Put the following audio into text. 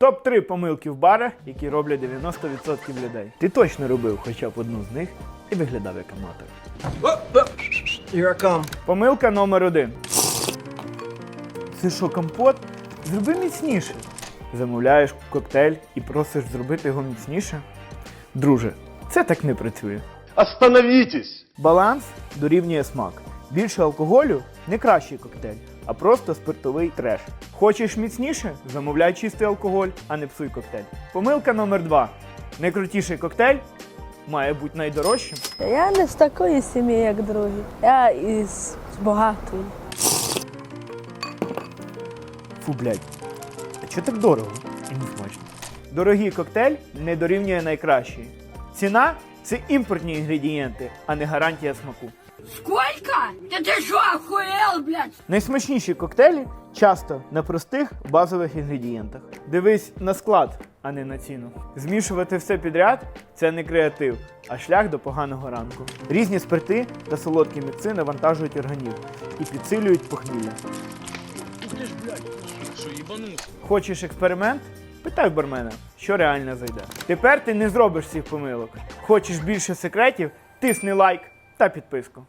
Топ-3 помилки в барах, які роблять 90% людей. Ти точно робив хоча б одну з них і виглядав як аматор. Here I come. Помилка номер один. Це що, компот? Зроби міцніше. Замовляєш коктейль і просиш зробити його міцніше. Друже, це так не працює. Остановитесь! Баланс дорівнює смак. Більше алкоголю не кращий коктейль, а просто спиртовий треш. Хочеш міцніше? Замовляй чистий алкоголь, а не псуй коктейль. Помилка номер два. Найкрутіший коктейль має бути найдорожчим. Я не з такої сім'ї, як другі. Я із багатої. Фу, блядь. А чого так дорого? І не смачно. Дорогий коктейль не дорівнює найкращий. Ціна це імпортні інгредієнти, а не гарантія смаку. Сколько? Да ты что, охуел, блядь? Найсмачніші коктейлі часто на простих базових інгредієнтах. Дивись на склад, а не на ціну. Змішувати все підряд це не креатив, а шлях до поганого ранку. Різні спирти та солодкі мікси навантажують організм і підсилюють похмілля. Хочеш експеримент? Питай бармена, що реально зайде. Тепер ти не зробиш всіх помилок. Хочеш більше секретів? Тисни лайк та підписку.